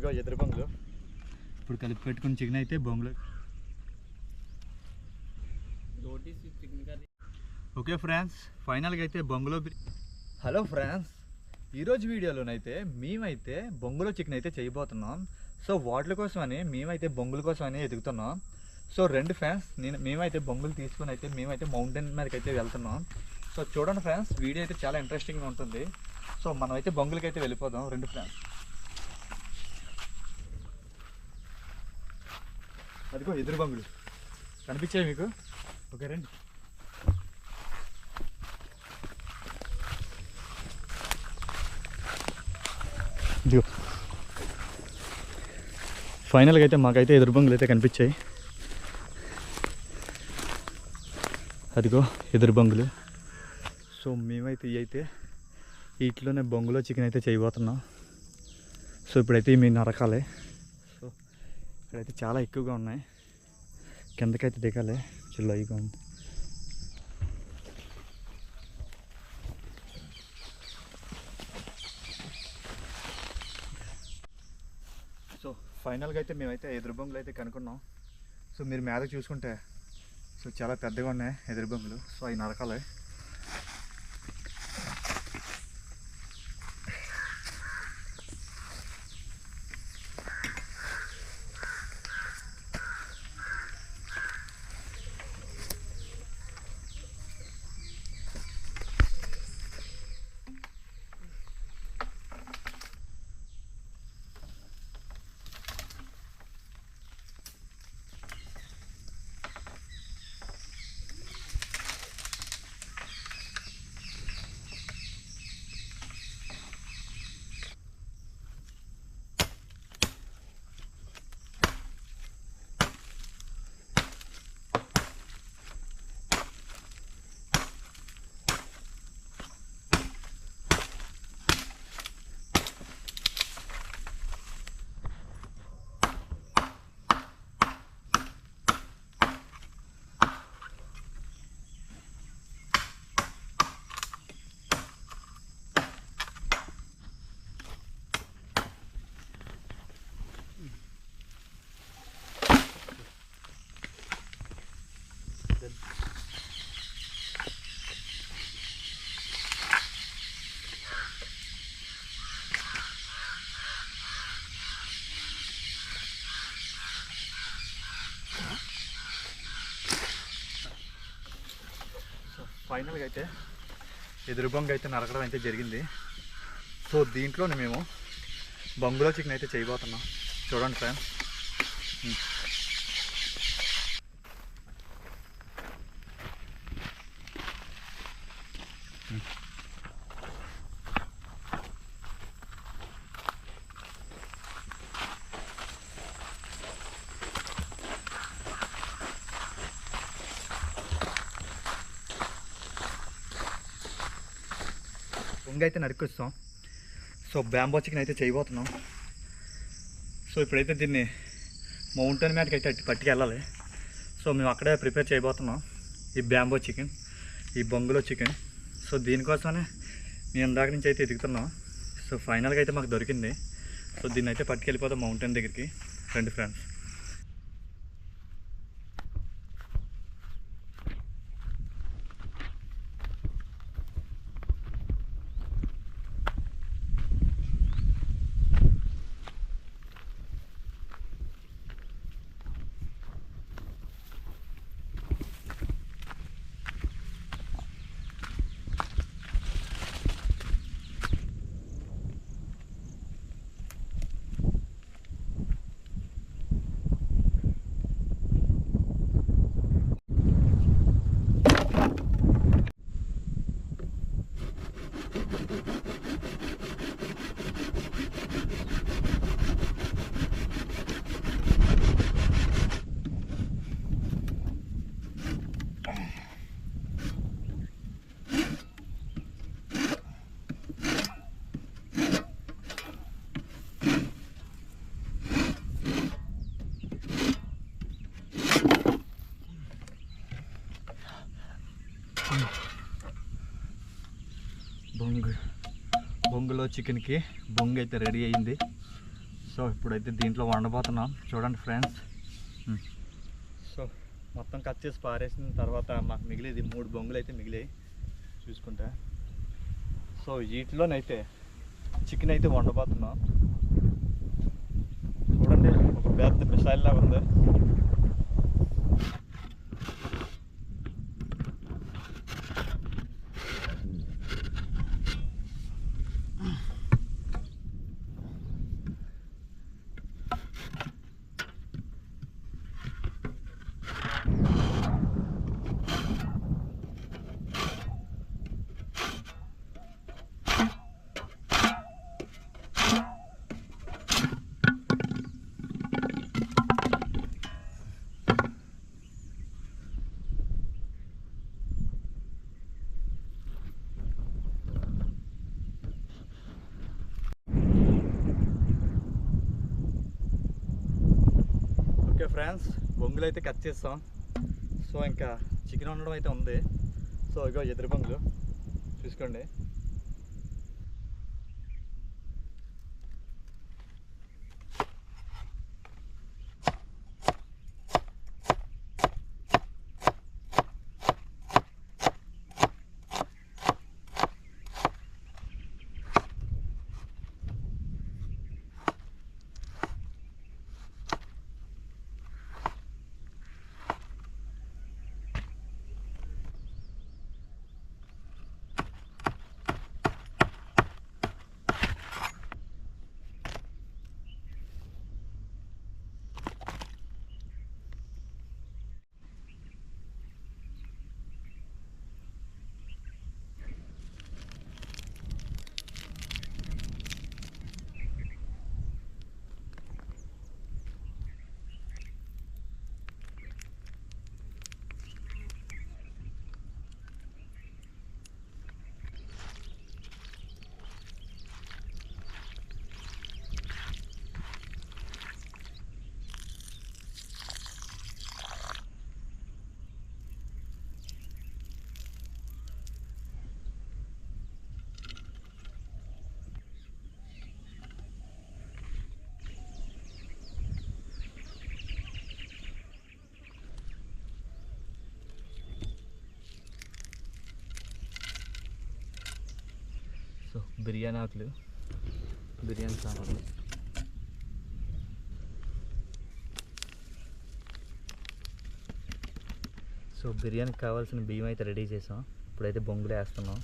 ఇగో ఎదురు బొంగులు. ఇప్పుడు కలిపి పెట్టుకున్న చికెన్ అయితే బొంగులు. ఓకే ఫ్రెండ్స్ ఫైనల్గా అయితే బొంగులో హలో ఫ్రెండ్స్ ఈరోజు వీడియోలోనైతే మేమైతే బొంగులో చికెన్ అయితే చేయబోతున్నాం. సో వాటి కోసమని మేమైతే బొంగుల కోసమని ఎదుగుతున్నాం. సో రెండు ఫ్రెండ్స్ నేను మేమైతే బొంగులు తీసుకుని అయితే మేమైతే మౌంటైన్ మీదకి అయితే వెళ్తున్నాం. సో చూడండి ఫ్రెండ్స్ వీడియో అయితే చాలా ఇంట్రెస్టింగ్గా ఉంటుంది. సో మనమైతే బొంగులకి అయితే వెళ్ళిపోదాం రెండు ఫ్రెండ్స్. అదిగో ఎదురు బొంగులు. కనిపించాయి మీకు? ఓకే రండి. ఇదిగో. ఫైనల్గా అయితే మాకైతే ఎదురు బొంగులు అయితే కనిపించాయి. అదిగో ఎదురు బొంగులు. సో మేమైతే ఇవి అయితే వీటిలోనే బొంగులో చికెన్ అయితే చేయబోతున్నాం. సో ఇప్పుడైతే మీ నరకాలి. ఇక్కడైతే చాలా ఎక్కువగా ఉన్నాయి. కిందకైతే దిగాలి. చిల్లయిగా ఉంది. సో ఫైనల్గా అయితే మేమైతే ఎదురు బొంగులు అయితే కనుక్కున్నాం. సో మీరు మీద చూసుకుంటే సో చాలా పెద్దగా ఉన్నాయి ఎదురు బొంగులు. సో అవి నరకాలి. ఫైనల్గా అయితే ఎదురుబొంగ అయితే నరకడం అయితే జరిగింది. సో దీంట్లోనే మేము బొంగులో చికెన్ అయితే చేయబోతున్నాం. చూడండి ఫ్రెండ్స్ బొంగ అయితే నరికొస్తాం. సో బ్యాంబో చికెన్ అయితే చేయబోతున్నాం. సో ఇప్పుడైతే దీన్ని మౌంటైన్ మీదకి అయితే పట్టుకెళ్ళాలి. సో మేము అక్కడే ప్రిపేర్ చేయబోతున్నాం ఈ బ్యాంబో చికెన్ ఈ బొంగులో చికెన్. సో దీనికోసమే మేము ఇందాక నుంచి అయితే ఎదుగుతున్నాం. సో ఫైనల్గా అయితే మాకు దొరికింది. సో దీన్ని అయితే పట్టుకెళ్ళిపోతాం మౌంటైన్ దగ్గరికి రండి ఫ్రెండ్స్. కిలో చికెన్కి బొంగు అయితే రెడీ అయింది. సో ఇప్పుడైతే దీంట్లో వండబోతున్నాం. చూడండి ఫ్రెండ్స్ సో hmm. మొత్తం కట్ చేసి పారేసిన తర్వాత మాకు మిగిలేది మూడు బొంగులు అయితే మిగిలాయి. చూసుకుంటే. సో వీటిలోనైతే చికెన్ అయితే వండబోతున్నాం. చూడండి ఒక పెద్ద మిసైల్ లాగా ఉంది. ఓకే ఫ్రెండ్స్ బొంగులు అయితే కట్ చేస్తాం. సో ఇంకా చికెన్ వండడం అయితే ఉంది. సో ఇగో ఎదురు బొంగులు. చూసుకోండి సో బిర్యానీ ఆకులు బిర్యానీ సామాన్లు సో బిర్యానీకి కావాల్సిన బియ్యం అయితే రెడీ చేసాం. ఇప్పుడైతే బొంగులు వేస్తున్నాం.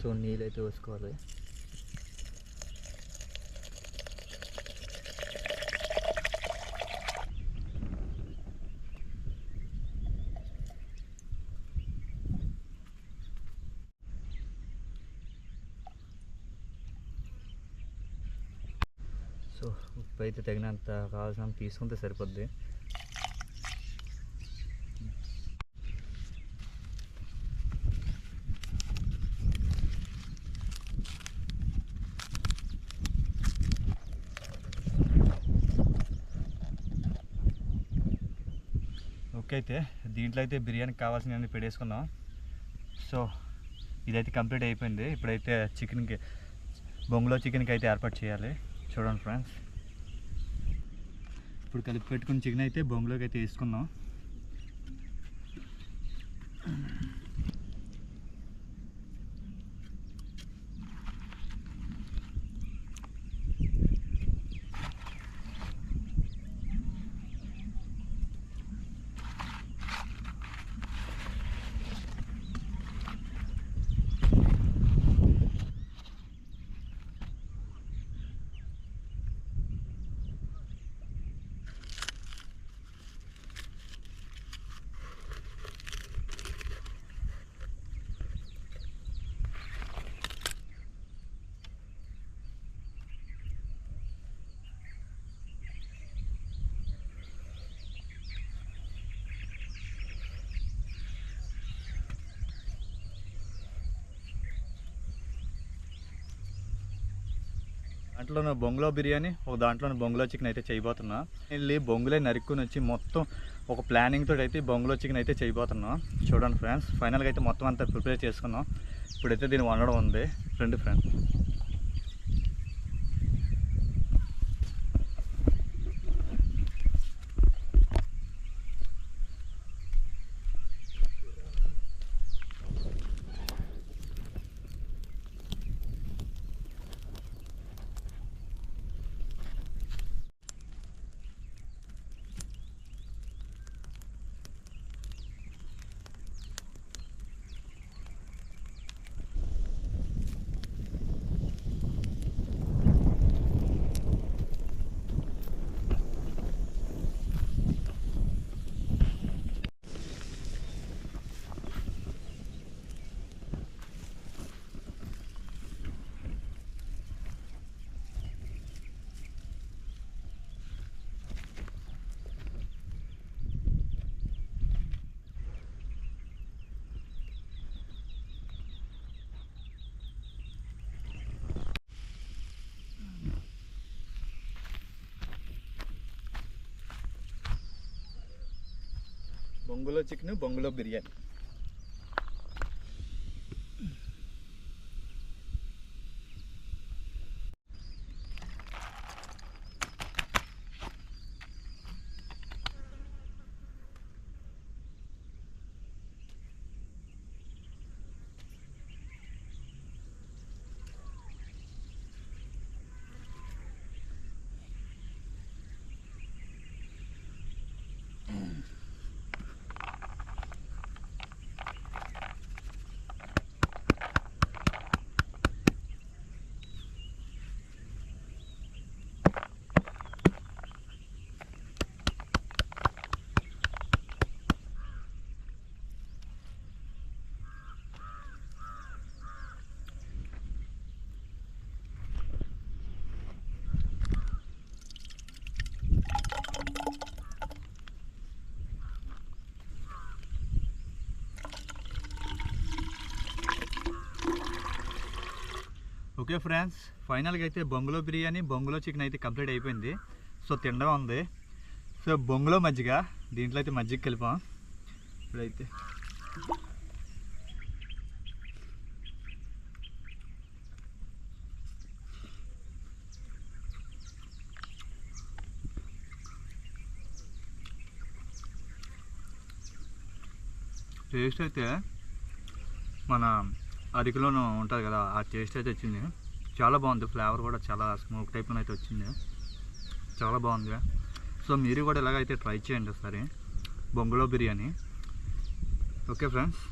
సో నీళ్ళు అయితే వేసుకోవాలి సో ఉప్పు అయితే తగినంత కావాల్సిన తీసుకుంటే సరిపోద్ది. ఓకే అయితే దీంట్లో అయితే బిర్యానీకి కావాల్సినవన్నీ పెట్టేసుకున్నాం సో ఇదైతే కంప్లీట్ అయిపోయింది. ఇప్పుడైతే చికెన్కి బొంగులో చికెన్కి అయితే ఏర్పాటు చేయాలి. చూడండి ఫ్రెండ్స్. ఇప్పుడు కలిపి పెట్టుకున్న చికెన్ అయితే బొంగులోకి అయితే వేసుకుందాం. దాంట్లోనే బొంగులో బిర్యానీ ఒక దాంట్లోనే బొంగులో చికెన్ అయితే చేయబోతున్నా. వెళ్ళి బొంగులే నరుక్కుని వచ్చి మొత్తం ఒక ప్లానింగ్ తోటి అయితే బొంగులో చికెన్ అయితే చేయబోతున్నాం. చూడండి ఫ్రెండ్స్ ఫైనల్గా అయితే మొత్తం అంతా ప్రిపేర్ చేసుకున్నాం. ఇప్పుడైతే దీన్ని వండడం ఉంది. రెండు ఫ్రెండ్స్ బొంగులో చికెన్ బొంగులో బిర్యానీ. ఓకే ఫ్రెండ్స్ ఫైనల్గా అయితే బొంగులో బిర్యానీ బొంగులో చికెన్ అయితే కంప్లీట్ అయిపోయింది. సో తినడం ఉంది. సో బొంగులో మజ్జిగ దీంట్లో అయితే మజ్జిగ కలిపాం. ఇప్పుడైతే టేస్ట్ అయితే మన అరికలోనూ ఉంటుంది కదా ఆ టేస్ట్ అయితే వచ్చింది. చాలా బాగుంది ఫ్లేవర్ కూడా చాలా స్మోక్ టైప్లో అయితే వచ్చింది. చాలా బాగుంది. సో మీరు కూడా ఇలాగైతే ట్రై చేయండి ఒకసారి. బొంగులో బిర్యానీ. Okay friends